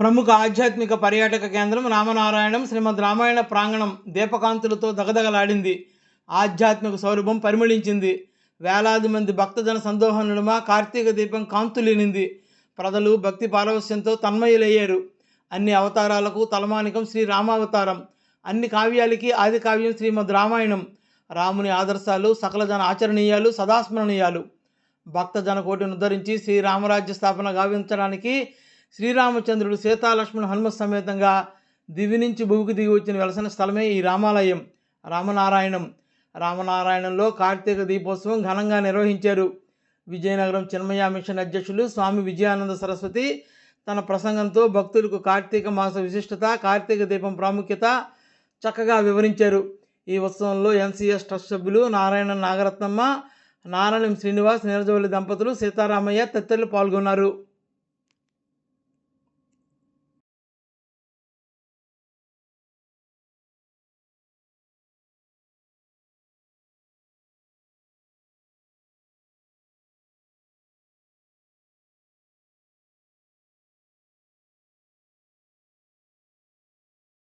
ప్రముఖ ఆధ్యాత్మిక పర్యాటక కేంద్రం రామనారాయణం శ్రీమద్ రామాయణ ప్రాంగణం దీపకాంతులతో దగదగలాడింది. ఆధ్యాత్మిక సౌరభం పరిమళించింది. వేలాది మంది భక్తజన సందోహం నడుమ కార్తీక దీపం కాంతులేనింది. ప్రజలు భక్తి పారవస్యంతో తన్మయులయ్యారు. అన్ని అవతారాలకు తలమానికం శ్రీ రామావతారం. అన్ని కావ్యాలకి ఆది కావ్యం శ్రీమద్ రామాయణం. రాముని ఆదర్శాలు సకల జన ఆచరణీయాలు సదాస్మరణీయాలు. భక్తజన కోటిని ఉద్ధరించి శ్రీరామరాజ్య స్థాపన గావించడానికి శ్రీరామచంద్రుడు సీతాలక్ష్మణ హనుమ సమేతంగా దివి నుంచి భూమికి దిగి వచ్చిన వెలసిన స్థలమే ఈ రామాలయం. రామనారాయణం. రామనారాయణంలో కార్తీక దీపోత్సవం ఘనంగా నిర్వహించారు. విజయనగరం చిన్మయ మిషన్ అధ్యక్షులు స్వామి విజయానంద సరస్వతి తన ప్రసంగంతో భక్తులకు కార్తీక మాస విశిష్టత కార్తీక దీపం ప్రాముఖ్యత చక్కగా వివరించారు. ఈ ఉత్సవంలో ఎన్సీఎస్ ట్రస్ట్ సభ్యులు నారాయణ నాగరత్నమ్మ నారాయణ శ్రీనివాస్ నీరజవల్లి దంపతులు సీతారామయ్య తదితరులు పాల్గొన్నారు.